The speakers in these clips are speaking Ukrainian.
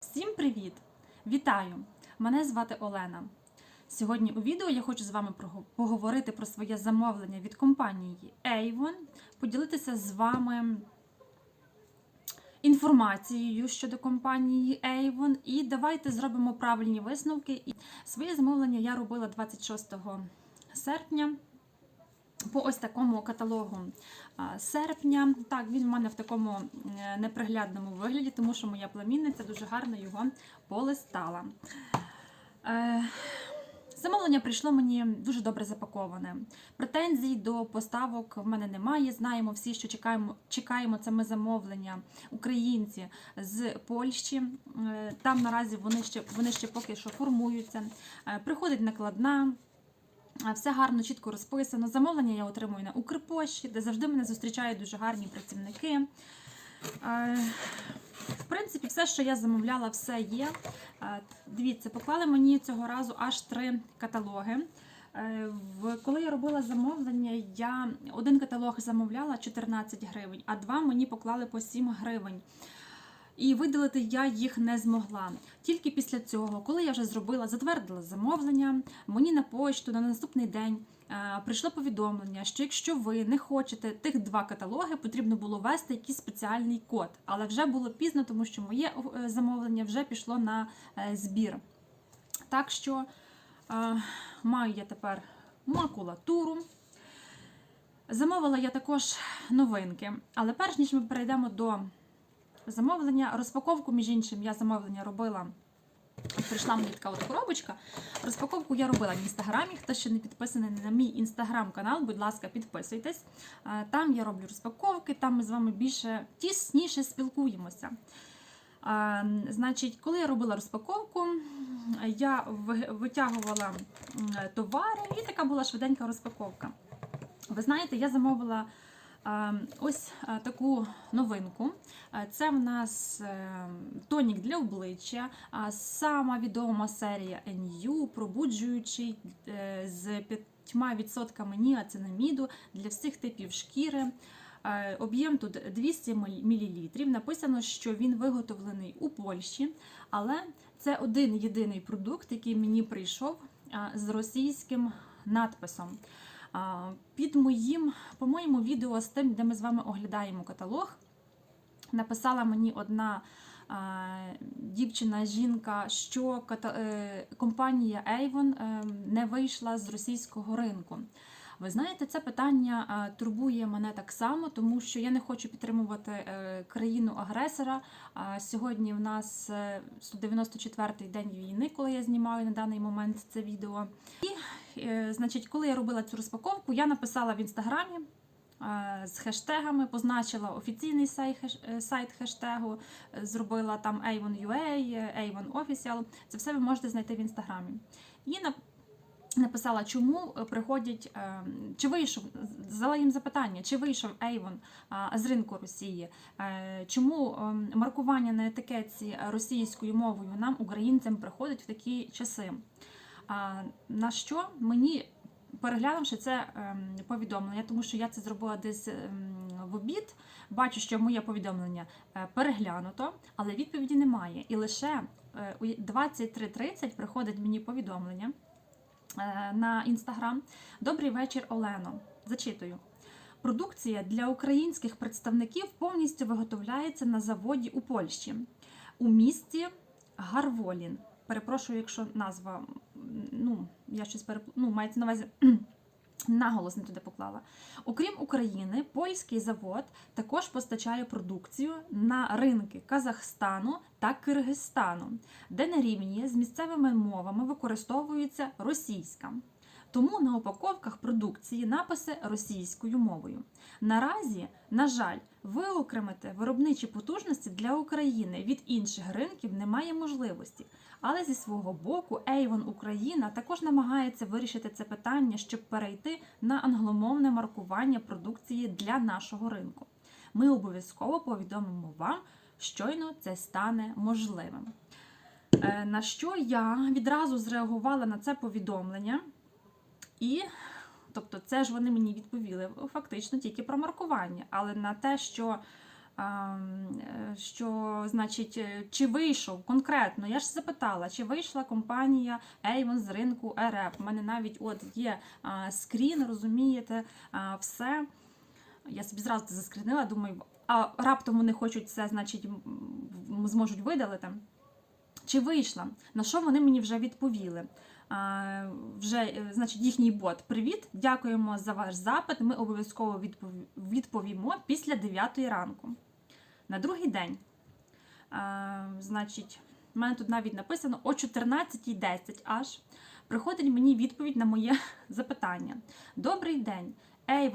Всім привіт! Вітаю! Мене звати Олена. Сьогодні у відео я хочу з вами поговорити про своє замовлення від компанії Avon, поділитися з вами інформацією щодо компанії Avon і давайте зробимо правильні висновки. Своє замовлення я робила 26 серпня. По ось такому каталогу серпня. Так, він в мене в такому е, неприглядному вигляді, тому що моя племінниця дуже гарно його полистала. Е, Замовлення прийшло мені дуже добре запаковане. Претензій до поставок в мене немає. Знаємо всі, що чекаємо, чекаємо це ми замовлення українці з Польщі. Е, Там наразі вони ще вони ще поки що формуються. Приходить накладна. А, Все гарно, чітко розписано. Замовлення я отримую на Укрпошті, де завжди мене зустрічають дуже гарні працівники. Е, В принципі, все, що я замовляла, все є. Е, Дивіться, поклали мені цього разу аж три каталоги. Е, коли я робила замовлення, я один каталог замовляла 14 гривень, а два мені поклали по 7 гривень. І видалити я їх не змогла. Тільки після цього, коли я вже зробила, затвердила замовлення, мені на почту на наступний день е, прийшло повідомлення, що якщо ви не хочете тих два каталоги, потрібно було ввести якийсь спеціальний код. Але вже було пізно, тому що моє е, замовлення вже пішло на е, збір. Так що маю я тепер макулатуру. Замовила я також новинки, але перш ніж ми перейдемо до замовлення, розпаковку, між іншим, я замовлення робила. Прийшла мені така от коробочка. Розпаковку я робила в інстаграмі. Хто ще не підписаний на мій інстаграм-канал, будь ласка, підписуйтесь. Е, Там я роблю розпаковки, там ми з вами більше тісніше спілкуємося. Е, Значить, коли я робила розпаковку, я витягувала товари, і така була швиденька розпаковка. Ви знаєте, я замовила ось таку новинку. Це в нас е, тонік для обличчя, сама відома серія NU, пробуджуючий е, з 5% ніацинаміду для всіх типів шкіри. Об'єм тут 200 мл. Написано, що він виготовлений у Польщі, але це один єдиний продукт, який мені прийшов з російським надписом. Під моїм, по-моєму, відео з тим, де ми з вами оглядаємо каталог, написала мені одна дівчина, жінка, що е, компанія Avon е, не вийшла з російського ринку. Ви знаєте, це питання турбує мене так само, тому що я не хочу підтримувати е, країну-агресора. Сьогодні в нас е, 194-й день війни, коли я знімаю на даний момент це відео. І, значить, коли я робила цю розпаковку, я написала в інстаграмі е, з хештегами, позначила офіційний сайт, е, сайт хештегу, е, зробила там Avon.ua, е, Avon Official. Це все ви можете знайти в інстаграмі. І Написала, чому е, приходять, е, чи вийшов, задала їм запитання, чи вийшов Avon з ринку Росії, Е, чому маркування на етикетці російською мовою нам, українцям, приходить в такі часи. На що мені, переглянувши це ем, повідомлення, тому що я це зробила десь ем, в обід, бачу, що моє повідомлення е, переглянуто, але відповіді немає. І лише е, у 23.30 приходить мені повідомлення е, на інстаграм. Добрий вечір, Олено. Зачитую. Продукція для українських представників повністю виготовляється на заводі у Польщі у місті Гарволін. Перепрошую, якщо назва, ну, я щось переп... ну, мається на увазі. Наголос не туди поклала. Окрім України, польський завод також постачає продукцію на ринки Казахстану та Киргизстану, де на рівні з місцевими мовами використовується російська. Тому на упаковках продукції написи російською мовою. Наразі, на жаль, виокремити виробничі потужності для України від інших ринків немає можливості. Але зі свого боку, Avon Україна також намагається вирішити це питання, щоб перейти на англомовне маркування продукції для нашого ринку. Ми обов'язково повідомимо вам, щойно це стане можливим. Е, На що я відразу зреагувала на це повідомлення, і тобто, це ж вони мені відповіли фактично тільки про маркування, але на те, що е, що, значить, е, чи вийшов конкретно, я ж запитала, чи вийшла компанія Avon з ринку РФ. У мене навіть от є скрін, розумієте, все. Я собі зразу це заскрінила, думаю, а раптом вони хочуть це, значить, зможуть видалити. Чи вийшла? На що вони мені вже відповіли? Вже, е, значить, їхній бот. Привіт, дякуємо за ваш запит. Ми обов'язково відповімо після 9 ранку. На другий день, значить, в мене тут навіть написано о 14.10 аж приходить мені відповідь на моє запитання. Добрий день. Е,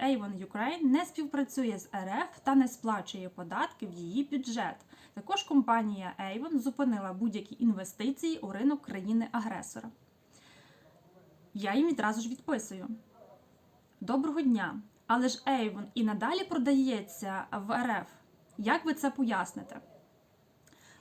Avon Ukraine не співпрацює з РФ та не сплачує податки в її бюджет. Також компанія Avon зупинила будь-які інвестиції у ринок країни-агресора. Я їм відразу ж відписую. Доброго дня! Але ж Avon і надалі продається в РФ. Як ви це поясните?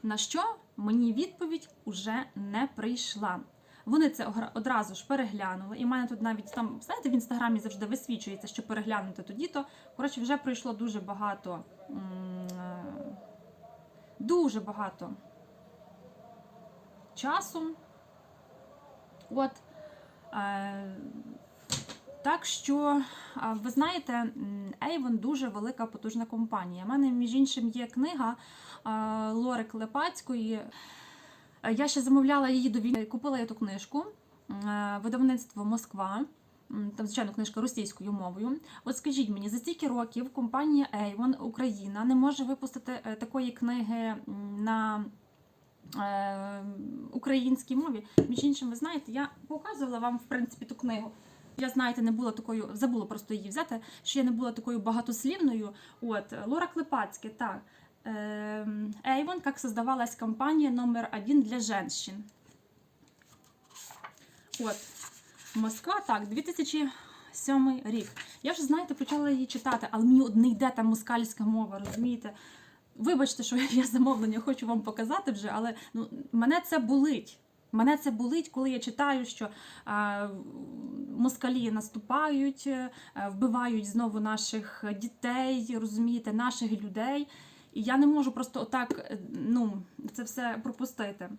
На що мені відповідь уже не прийшла. Вони це одразу ж переглянули, і в мене тут навіть там, знаєте, в інстаграмі завжди висвічується, що переглянути тоді-то. Коротше, вже пройшло дуже багато. е, Дуже багато часу. От. Е, так що, ви знаєте, Avon дуже велика потужна компанія. У мене, між іншим, є книга а, Лори Клепацької. Е, Я ще замовляла її до війни. Купила я ту книжку. Е, Видавництво Москва. Там, звичайно, книжка російською мовою. От скажіть мені, за стільки років компанія Avon Україна не може випустити е, такої книги на е, українській мові. Між іншим, ви знаєте, я показувала вам, в принципі, ту книгу. Я, знаєте, не була такою, забула просто її взяти, що я не була такою багатослівною. От, Лора Клепацьке, так. Эм, Avon, как создавалась компания номер один для женщин. От. Москва, так, 2007 рік. Я вже, знаєте, почала її читати, але мені не йде та москальська мова, розумієте? Вибачте, що я замовлення хочу вам показати вже, але ну, мене це болить. Мене це болить, коли я читаю, що а, москалі наступають, е, вбивають знову наших дітей, розумієте, наших людей. І я не можу просто отак е, ну, це все пропустити.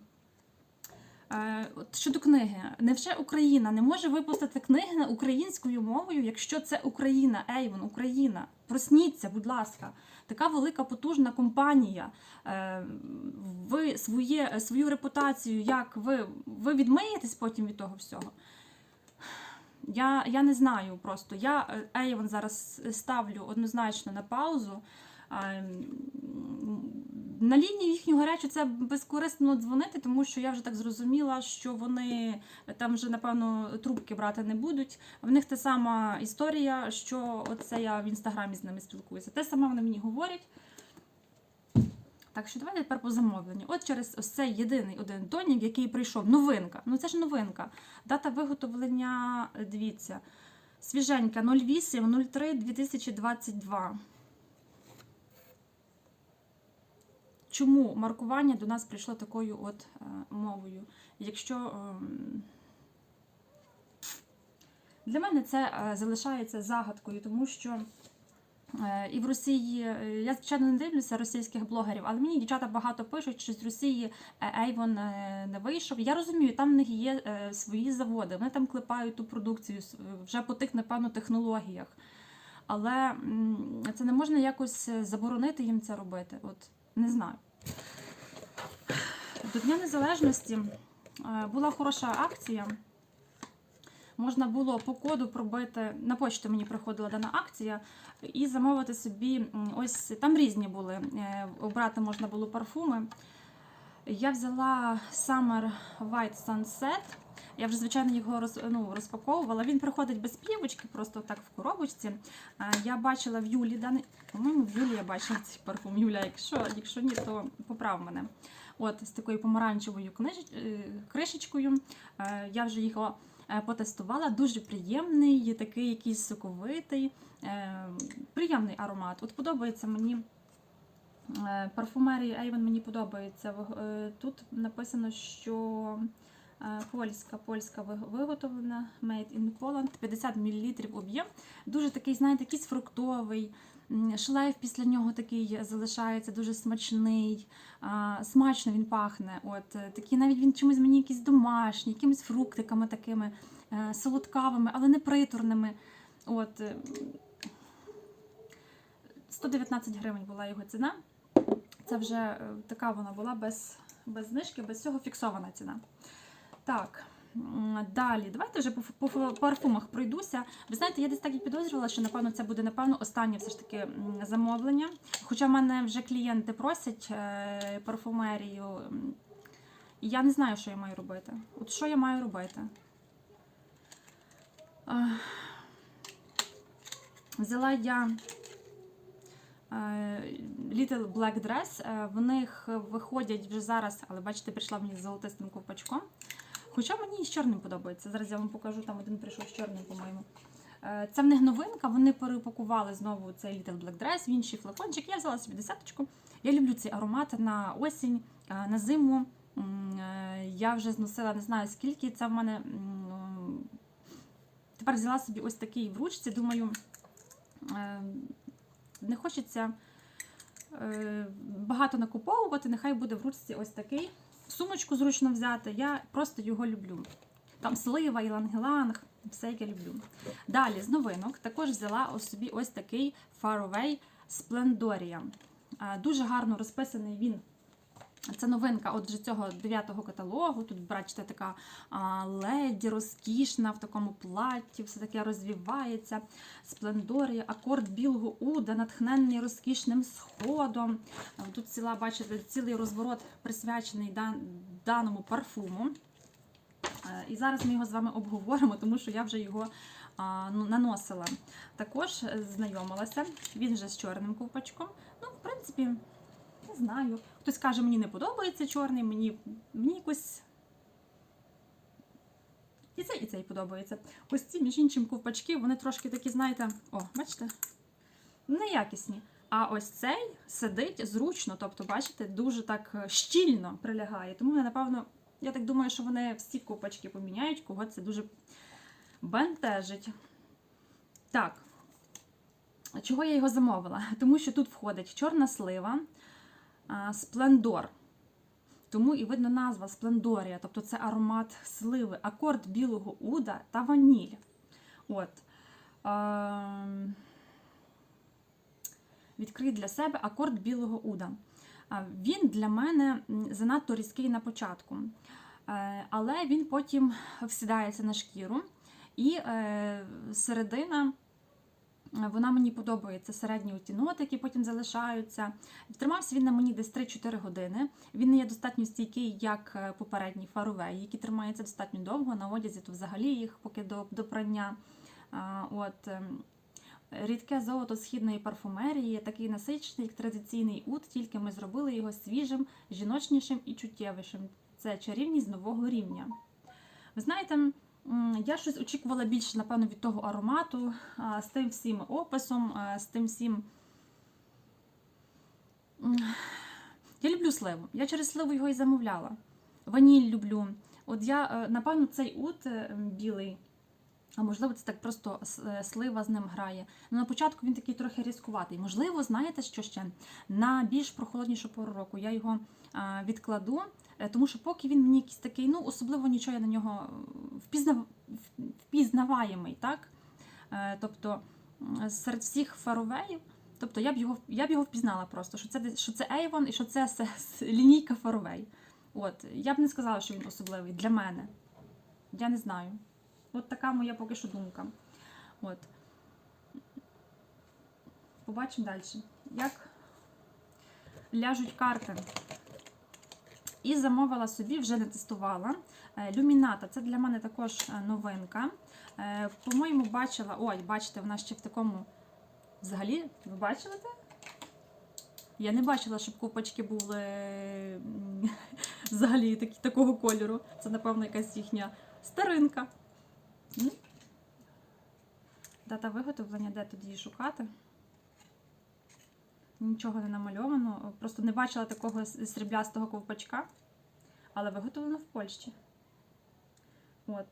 Е, Щодо книги, невже Україна не може випустити книги українською мовою, якщо це Україна, Ейвон, Україна? Просніться, будь ласка, така велика потужна компанія. Е, Ви своє, свою репутацію, як ви, ви відмиєтесь потім від того всього? Я, я не знаю просто. Я е, Avon зараз ставлю однозначно на паузу. На лінію їхню гарячу це безкорисно дзвонити, тому що я вже так зрозуміла, що вони там вже, напевно, трубки брати не будуть. В них та сама історія, що оце я в інстаграмі з ними спілкуюся. Те саме вони мені говорять. Так що давайте тепер по замовленню. От через ось цей єдиний один тонік, який прийшов. Новинка. Ну це ж новинка. Дата виготовлення, дивіться, свіженька 08 Чому маркування до нас прийшло такою от е, мовою? Якщо ем, для мене це е, залишається загадкою, тому що е, і в Росії я звичайно не дивлюся російських блогерів, але мені дівчата багато пишуть, що з Росії Ейвон не вийшов. Я розумію, там в них є свої заводи, вони там клепають ту продукцію вже по тих, напевно, технологіях. Але це не можна якось заборонити їм це робити. От не знаю. До Дня Незалежності е, була хороша акція. Можна було по коду пробити, на почту мені приходила дана акція, і замовити собі ось там різні були. е, Обрати можна було парфуми. Я взяла Summer White Sunset. Я вже, звичайно, його роз, ну, розпаковувала. Він приходить без плівочки, просто так в коробочці. Е, Я бачила в Юлі. По-моєму, в Юлі я бачила цей парфум. Юля, якщо, якщо ні, то поправ мене. От з такою помаранчевою е, кришечкою. Е, Я вже його потестувала. Дуже приємний, такий якийсь соковитий, приємний аромат. От подобається мені. Е, Парфумерія Avon мені подобається. Е, Тут написано, що е, польська, польська виготовлена, made in Poland, 50 мл об'єм. Дуже такий, знаєте, якийсь фруктовий, Шлейф після нього такий залишається дуже смачний, смачно він пахне. От такий навіть він чимось мені якийсь домашній, якимись фруктиками такими солодкавими, але не приторними. От е, 119 гривень була його ціна. Це вже е, така вона була без, без знижки, без цього фіксована ціна. Так. Далі, давайте вже по, по, парфумах пройдуся. Ви знаєте, я десь так і підозрювала, що напевно це буде напевно останнє все ж таки замовлення. Хоча в мене вже клієнти просять е, парфумерію. я не знаю, що я маю робити. От що я маю робити? Взяла я Little Black Dress. Е, В них виходять вже зараз, але бачите, прийшла мені з золотистим ковпачком. Хоча мені і з чорним подобається. Зараз я вам покажу, там один прийшов з чорним, по-моєму. Е, Це в них новинка, вони перепакували знову цей Little Black Dress в інший флакончик. Я взяла собі десяточку. Я люблю цей аромат на осінь, е, на зиму. Е, Я вже зносила не знаю скільки. Це в мене тепер взяла собі ось такий в ручці. Думаю, е, не хочеться е, багато накуповувати, нехай буде в ручці ось такий. Сумочку зручно взяти, я просто його люблю. Там слива, іланг-іланг, все яке люблю. Далі з новинок також взяла ось собі ось такий Faraway Splendoria. Е, Дуже гарно розписаний він. Це новинка отже цього дев'ятого каталогу. Тут, бачите, така а, леді розкішна в такому платі, все таке розвівається. Сплендорія, акорд білого уда, натхнений розкішним сходом. Тут ціла, бачите, цілий розворот присвячений дан- даному парфуму. І зараз ми його з вами обговоримо, тому що я вже його а, ну, наносила. Також е, знайомилася. Він вже з чорним ковпачком. Ну, в принципі, знаю. Хтось каже, мені не подобається чорний, мені, мені якось. І цей, і цей подобається. Ось ці, між іншим, ковпачки, вони трошки такі, знаєте, о, бачите? Неякісні. А ось цей сидить зручно, тобто, бачите, дуже так е, щільно прилягає. Тому, я, напевно, я так думаю, що вони всі ковпачки поміняють, кого це дуже бентежить. Так. Чого я його замовила? Тому що тут входить чорна слива, сплендор. Тому і видно назва Сплендорія, тобто це аромат сливи, акорд білого уда та ваніль. От. Відкрий для себе акорд білого уда. Він для мене занадто різкий на початку, Е, але він потім всідається на шкіру. І е, середина, вона мені подобається, середні оті ноти, які потім залишаються. Тримався він на мені десь 3-4 години. Він не є достатньо стійкий, як е, попередній які тримаються достатньо довго. На одязі то взагалі їх поки до, до прання. От, ем, Рідке золото східної парфумерії, такий насичений, як традиційний ут, тільки ми зробили його свіжим, жіночнішим і чуттєвішим. Це чарівність нового рівня. Ви знаєте, я щось очікувала більше, напевно, від того аромату, з тим всім описом, з тим всім. Я люблю сливу. Я через сливу його і замовляла. Ваніль люблю. От я, е, напевно, цей ут е, білий. А можливо, це так просто е, слива з ним грає. Ну, на початку він такий трохи різкуватий. Можливо, знаєте, що ще на більш прохолоднішу пору року я його відкладу, тому що поки він мені якийсь такий, ну особливо нічого я на нього е, впізнав... впізнаваємий, так? Е, Тобто серед всіх фаровеїв, тобто я б його я б його впізнала просто, що це що це Avon і що це лінійка фаровей. От я б не сказала, що він особливий для мене. Я не знаю. От така моя поки що думка. От. Побачимо далі. Як ляжуть карти. І замовила собі, вже не тестувала. е, Люміната. Це для мене також е, новинка. Е, По-моєму, бачила. Ой, бачите, вона ще в такому. Взагалі, ви бачили це? Я не бачила, щоб ковпачки були взагалі такі, такого кольору. Це, напевно, якась їхня старинка. Дата виготовлення, де тоді її шукати? Нічого не намальовано. Просто не бачила такого сріблястого ковпачка, але виготовлено в Польщі. От.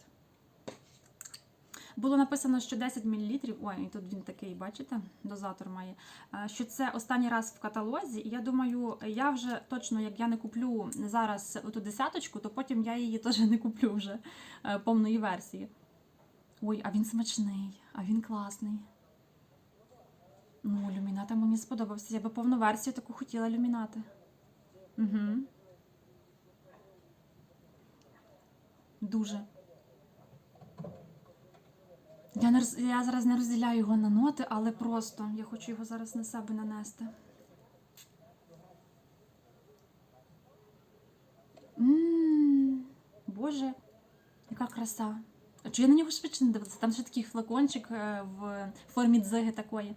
було написано, що 10 мл, ой, і тут він такий, бачите, дозатор має, е, що це останній раз в каталозі. І я думаю, я вже точно, як я не куплю зараз оту десяточку, то потім я її теж не куплю вже е, повної версії. Ой, а він смачний, а він класний. Ну, люміната мені сподобався. Я би повну версію таку хотіла люмінати. Угу. Дуже. Я, не, я зараз не розділяю його на ноти, але просто я хочу його зараз на себе нанести. Ммм, Боже, яка краса. Чи я на нього швидше не дивилася? Там ще такий флакончик е, в формі дзиги такої.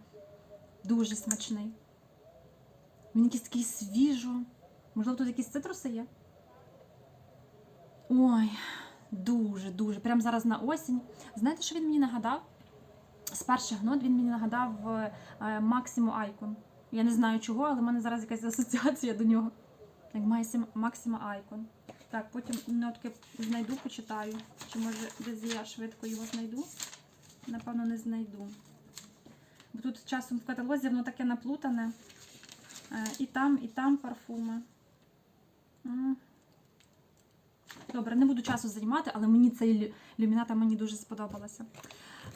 Дуже смачний. Він якийсь такий свіжо. Можливо, тут якісь цитруси є? Ой, дуже, дуже. Прямо зараз на осінь. Знаєте, що він мені нагадав? З перших нот він мені нагадав е, Максиму Айкон. Я не знаю чого, але в мене зараз якась асоціація до нього. Як Максим- Максима Айкон. Так, потім нотки знайду, почитаю. Чи може десь я швидко його знайду? Напевно, не знайду. Бо тут часом в каталозі воно таке наплутане. Е, І там, і там парфуми. Добре, не буду часу займати, але мені цей лю- люміната мені дуже сподобалася.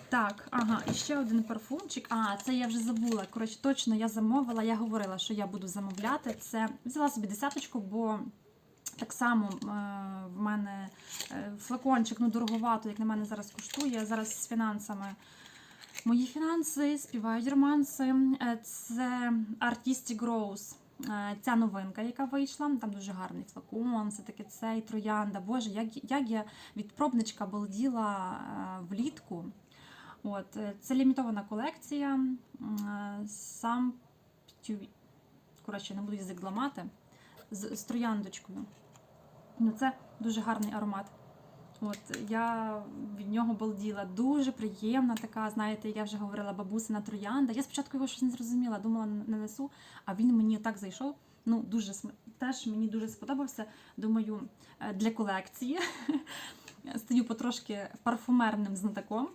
Так, ага, і ще один парфумчик. А, це я вже забула. Коротше, точно я замовила. Я говорила, що я буду замовляти. Це взяла собі десяточку, бо так само е, в мене е, флакончик, ну дороговато, як на мене зараз коштує. Зараз з фінансами. Мої фінанси співають романси. Е, Це Artistic Rose. Е, Ця новинка, яка вийшла, там дуже гарний флакон, все таки цей троянда. Боже, як, як я від пробничка балділа е, влітку. От, це лімітована колекція. Сам Коротше, не буду язик ламати. З, з трояндочкою. Ну, це дуже гарний аромат. От я від нього балділа. Дуже приємна така, знаєте, я вже говорила, бабусина троянда. Я спочатку його щось не зрозуміла, думала, не несу, а він мені так зайшов. Ну, дуже теж мені дуже сподобався. Думаю, е, для колекції стаю потрошки парфумерним знатоком.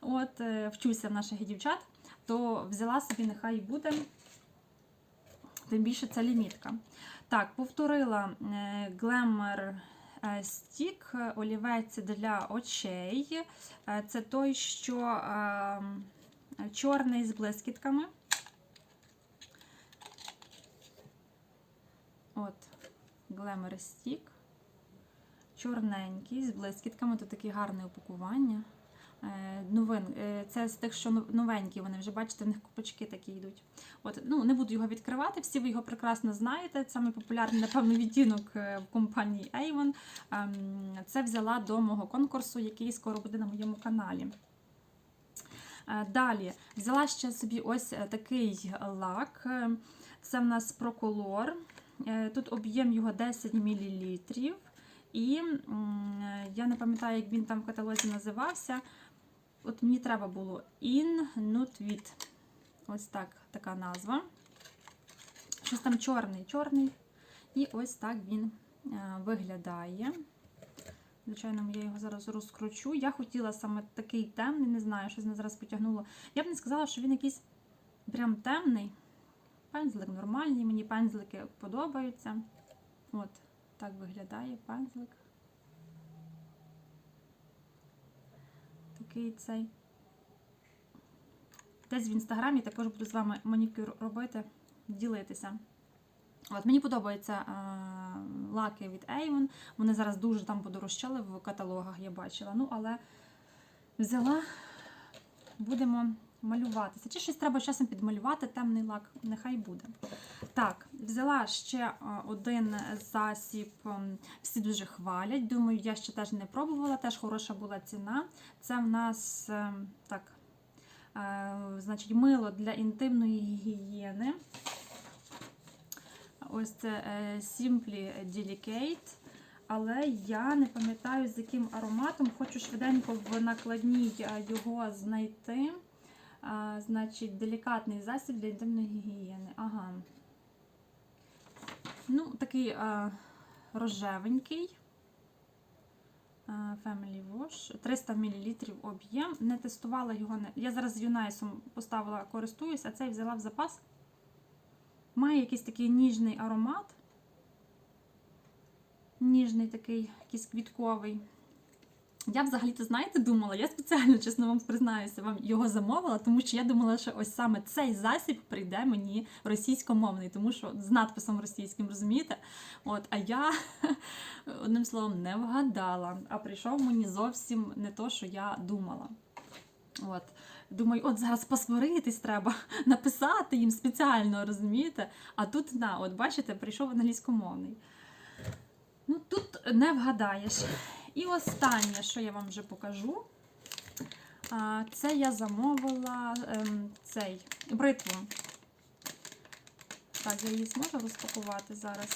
От, е, вчуся в наших дівчат, то взяла собі, нехай буде. Тим більше це лімітка. Так, повторила е, Glamour е, Stick, е, олівець для очей. Е, Це той, що е, чорний з блискітками. От, Glamour стік. Чорненький з блискітками, тут таке гарне упакування. Е, Новин, е, це з тих, що нов- новенькі, вони вже бачите, в них купочки такі йдуть. От, ну, не буду його відкривати, всі ви його прекрасно знаєте. Саме популярний, напевно, відтінок е, в компанії Avon. Ем, Це взяла до мого конкурсу, який скоро буде на моєму каналі. Далі взяла ще собі ось такий лак. Це в нас. Е, Тут об'єм його 10 мл. І я не пам'ятаю, як він там в каталозі називався. От мені треба було In Nude Ось так, така назва. Щось там чорний, чорний. І ось так він е, виглядає. Звичайно, я його зараз розкручу. Я хотіла саме такий темний, не знаю, щось мене зараз потягнуло. Я б не сказала, що він якийсь прям темний. Пензлик нормальний, мені пензлики подобаються. От, так виглядає пензлик. Такий цей. Десь в інстаграмі також буду з вами манікюр робити, ділитися. От, мені подобаються е, лаки від Avon. Вони зараз дуже там подорожчали в каталогах, я бачила. Ну, але взяла, будемо малюватися. Чи щось треба часом підмалювати, темний лак, нехай буде. Так, взяла ще е, один засіб, ем, всі дуже хвалять. Думаю, я ще теж не пробувала, теж хороша була ціна. Це в нас ем, так, е, значить, мило для інтимної гігієни. Ось це е, Simply Delicate. Але я не пам'ятаю, з яким ароматом. Хочу швиденько в накладній його знайти. А, значить, делікатний засіб для інтимної гігієни. Ага. Ну, такий а, рожевенький. Family Wash 300 мл об'єм. Не тестувала його. Я зараз з Юнайсом поставила, користуюсь, а цей взяла в запас. Має якийсь такий ніжний аромат. Ніжний такий, якийсь квітковий. Я взагалі-то, знаєте, думала, я спеціально, чесно вам признаюся, вам його замовила, тому що я думала, що ось саме цей засіб прийде мені російськомовний, тому що з надписом російським, розумієте? От, а я одним словом не вгадала, а прийшов мені зовсім не то, що я думала. От. Думаю, от зараз посваритись треба, написати їм спеціально, розумієте? А тут, на, от бачите, прийшов англійськомовний. Ну, тут не вгадаєш. І останнє, що я вам вже покажу, це я замовила ем, цей бритву. Так, я її зможу розпакувати зараз.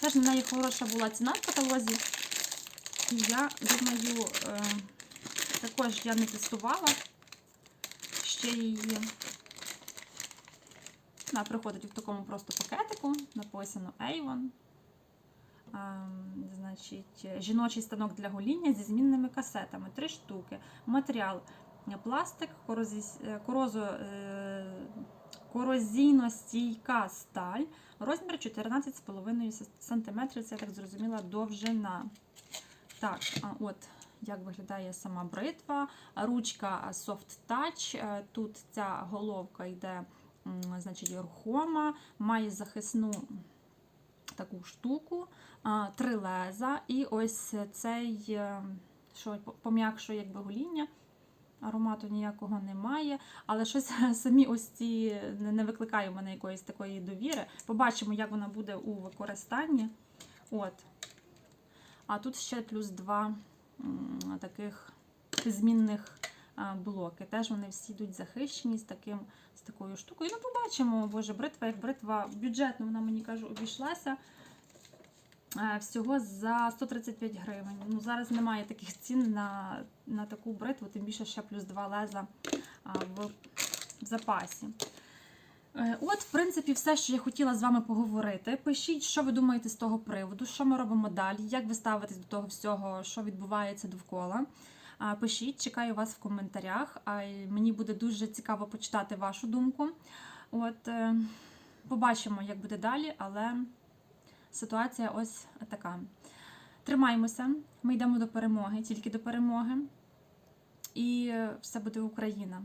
Теж на неї хороша була ціна в каталозі. І я думаю, е, також я не тестувала ще її. Вона приходить в такому просто пакетику, написано Avon. Ем, значить, жіночий станок для гоління зі змінними касетами. Три штуки. Матеріал пластик, е, корозо, е, корозійно-стійка сталь. Розмір 14,5 см, це я так зрозуміла, довжина. Так, от як виглядає сама бритва. Ручка Soft Touch. Е, Тут ця головка йде значить, рухома, має захисну таку штуку, а, три леза, і ось цей, е, що пом'якшує якби гоління. Аромату ніякого немає, але щось самі ось ці не викликає в мене якоїсь такої довіри. Побачимо, як вона буде у використанні. От. А тут ще плюс два таких змінних блоки. Теж вони всі йдуть захищені з таким, з такою штукою. Ну, побачимо, боже, бритва, як бритва бюджетно, вона мені кажу, обійшлася. Е, Всього за 135 гривень. Ну, зараз немає таких цін на, на таку бритву, тим більше ще плюс два леза в, в запасі. Е, От, в принципі, все, що я хотіла з вами поговорити. Пишіть, що ви думаєте з того приводу, що ми робимо далі, як ви ставитесь до того всього, що відбувається довкола. Пишіть, чекаю вас в коментарях. Мені буде дуже цікаво почитати вашу думку. От, е, побачимо, як буде далі, але ситуація ось така. Тримаємося, ми йдемо до перемоги, тільки до перемоги. І все буде Україна.